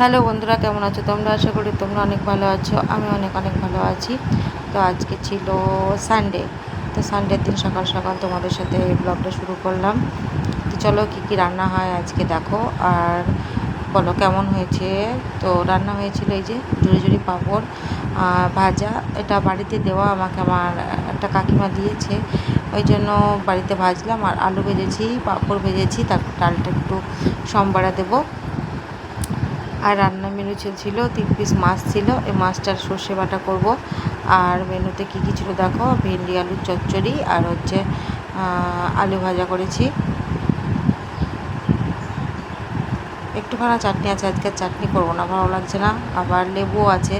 Hello বন্ধুরা, কেমন আছো? তোমরা আশা করি তোমরা অনেক ভালো আছো, আমি অনেক অনেক ভালো আছি। তো আজকে ছিল সানডে তো সানডের দিন সকাল সকাল তোমাদের সাথে এই ব্লগটা শুরু করলাম। তো চলো কী কী রান্না হয় আজকে দেখো, আর বলো কেমন হয়েছে? তো রান্না হয়েছিল এই যে জুড়ি জুড়ি পাঁপড় ভাজা। এটা বাড়িতে দেওয়া আমাকে আমার একটা কাকিমা দিয়েছে। ওই জন্য বাড়িতে ভাজলাম, আর আলু ভেজেছি, পাঁপড় ভেজেছি, তারপর ডালটা একটু সোমবারে দেবো। আর রান্না মেনু ছিল তিন পিস মাছ ছিল। এই মাছটার সর্ষে বাটা করব। আর মেনুতে কী কী ছিল দেখো? ভেন্ডি, আলুর চচ্চড়ি আর হচ্ছে আলু ভাজা করেছি। একটুখানা চাটনি আছে, আজকে চাটনি করব না, ভালো লাগছে না। আবার লেবুও আছে,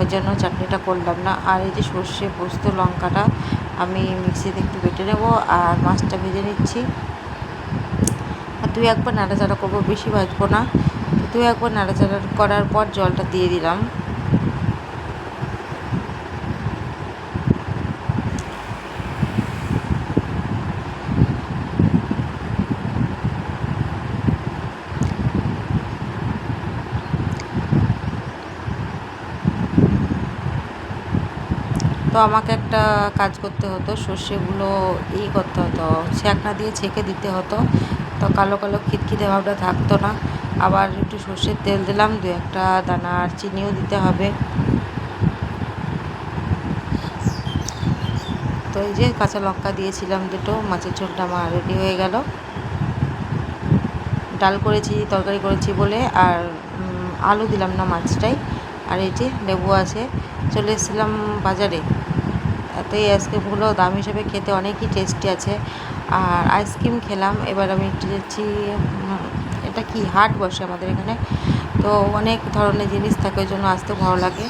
ওই জন্য চাটনিটা করলাম না। আর এই যে সর্ষে পোস্ত, লঙ্কাটা আমি মিক্সিতে একটু বেটে নেব আর মাছটা ভেজে নিচ্ছি। আর তুই একবার নাড়াচাড়া করব, বেশি ভাজবো না। দু একবার নাড়াচাড়া করার পর জলটা দিয়ে দিলাম। তো আমাকে একটা কাজ করতে হতো, সর্ষেগুলো ই করতে হতো, ছ্যাঁকনা দিয়ে ছেঁকে দিতে হতো। তো কালো কালো খিটখিটে ভাবটা থাকতো না। আবার একটু সর্ষের তেল দিলাম, দু একটা দানা আর চিনিও দিতে হবে। তো এই যে কাঁচা লঙ্কা দিয়েছিলাম দুটো, মাছের ঝোলটা আমার রেডি হয়ে গেল। ডাল করেছি, তরকারি করেছি বলে, আর আলু দিলাম না মাছটাই, আর এই যে লেবু আছে। চলে এসেছিলাম বাজারে। এই আইসক্রিমগুলো দাম হিসেবে খেতে অনেকই টেস্টি আছে। আর আইসক্রিম খেলাম, এবার আমি যাচ্ছি এটা কি হাট বসে আমাদের এখানে। তো অনেক ধরনের জিনিস থাকে, ওই জন্য আসতে ভালো লাগে।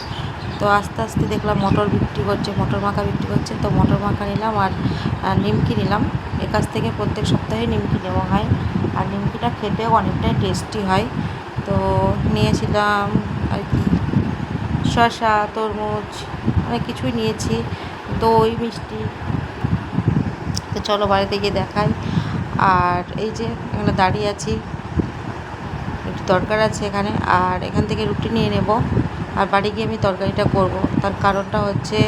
তো আস্তে আস্তে দেখলাম মটর বিক্রি করছে, মটর মাখা বিক্রি করছে। তো মটর মাখা নিলাম আর নিমকি নিলাম। এ কাছ থেকে প্রত্যেক সপ্তাহে নিমকি নেওয়া হয়। আর নিমকিটা খেতেও অনেকটাই টেস্টি হয়। তো নিয়েছিলাম আর কি, শসা, তরমুজ, অনেক কিছুই নিয়েছি। দই, মিষ্টি। তো চলো বাড়িতে গিয়ে দেখাই। আর এই যে এখানে দাঁড়িয়ে আছি। দরকার আছে এখানে। আর এখান থেকে রুটি নিয়ে নেব। আর বাড়ি গিয়ে আমি তরকারিটা করব। তার কারণটা হচ্ছে,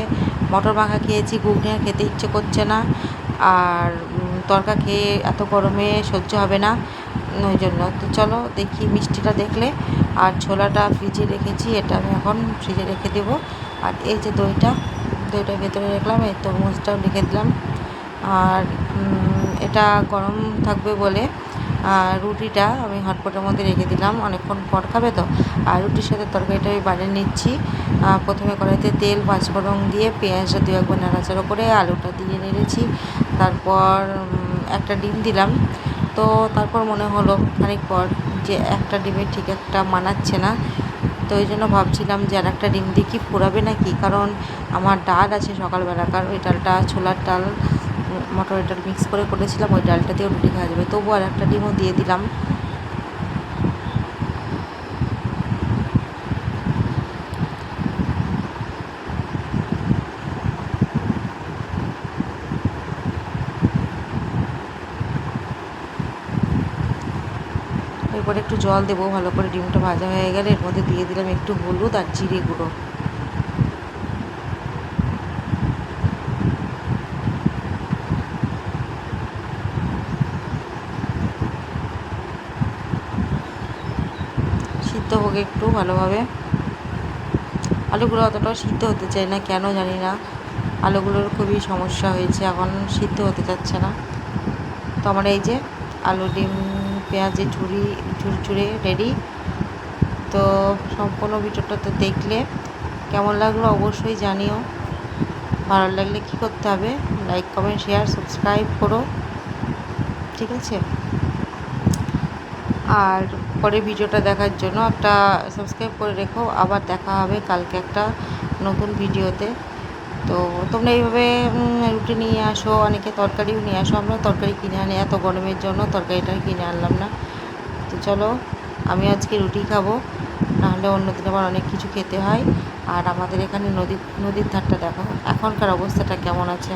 মটর মাখা খেয়েছি, ঘুগনি আর খেতে ইচ্ছে করছে না। আর তরকা খেয়ে এত গরমে সহ্য হবে না। ওই জন্য। তো চলো দেখি মিষ্টিটা দেখলে। আর ছোলাটা ফ্রিজে রেখেছি, এটা আমি এখন ফ্রিজে রেখে দেবো। আর এই যে দইটা দইটা ভেতরে রাখলাম, এই তরমুজটাও রেখে দিলাম। আর এটা গরম থাকবে বলে রুটিটা আমি হটপটের মধ্যে রেখে দিলাম। অনেকক্ষণ পর খাবে তো? আর রুটির সাথে তরকারিটা আমি বানিয়ে নিচ্ছি। প্রথমে কড়াইতে তেল, পাঁচফোড়ন দিয়ে পেঁয়াজটা দু একবার নাড়াচাড়া করে আলুটা দিয়ে নেড়েছি। তারপর একটা ডিম দিলাম। তো তারপর মনে হলো খানিক পর যে একটা ডিমে ঠিক একটা মানাচ্ছে না। তো ওই জন্য ভাবছিলাম যে আর একটা ডিম দিয়ে কি ফুরাবে নাকি? কারণ আমার ডাল আছে সকালবেলাকার, ওই ডালটা ছোলার ডাল। মটরের ডাল মিক্স করে করেছিলাম, ওই ডালটা দিয়েও রুটি খাওয়া যাবে। তবু আর একটা ডিমও দিয়ে দিলাম। এরপরে একটু জল দেবো, ভালো করে ডিমটা ভাজা হয়ে গেলে এর মধ্যে দিয়ে দিলাম একটু হলুদ আর জিরে গুঁড়ো। সিদ্ধ হোক একটু ভালোভাবে। আলুগুলো অতটাও সিদ্ধ হতে চায় না, কেন জানি না। আলুগুলোর খুবই সমস্যা হয়েছে, এখন সিদ্ধ হতে চাচ্ছে না। তো আমার এই যে আলু, ডিম পেঁয়াজের ঝুড়ি ঝুরঝুরে রেডি তো সম্পূর্ণ ভিডিওটা তো দেখলে কেমন লাগল অবশ্যই জানিও। ভালো লাগলে কী করতে হবে? লাইক কমেন্ট শেয়ার সাবস্ক্রাইব করো। ঠিক আছে? আর পরে ভিডিওটা দেখার জন্য একটা সাবস্ক্রাইব করে রেখো। আবার দেখা হবে কালকে একটা নতুন ভিডিওতে। তো তোমরা এইভাবে রুটি নিয়ে আসো, অনেকে তরকারিও নিয়ে আসো। আমরা তরকারি কিনে আনি, এত গরমের জন্য তরকারিটা কিনে আনলাম না। তো চলো, আমি আজকে রুটি খাব। নাহলে অন্যদিন আবার অনেক কিছু খেতে হয়। আর আমাদের এখানে নদী নদীর ধারটা দেখো। এখনকার অবস্থাটা কেমন আছে?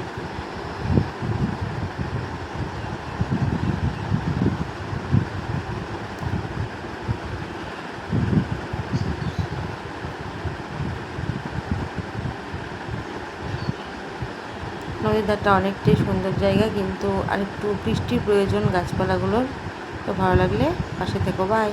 নদীর ধারটা অনেকটাই সুন্দর জায়গা, কিন্তু আরেকটু বৃষ্টির প্রয়োজন গাছপালাগুলোর। তো ভালো লাগলে পাশে থেকো বাই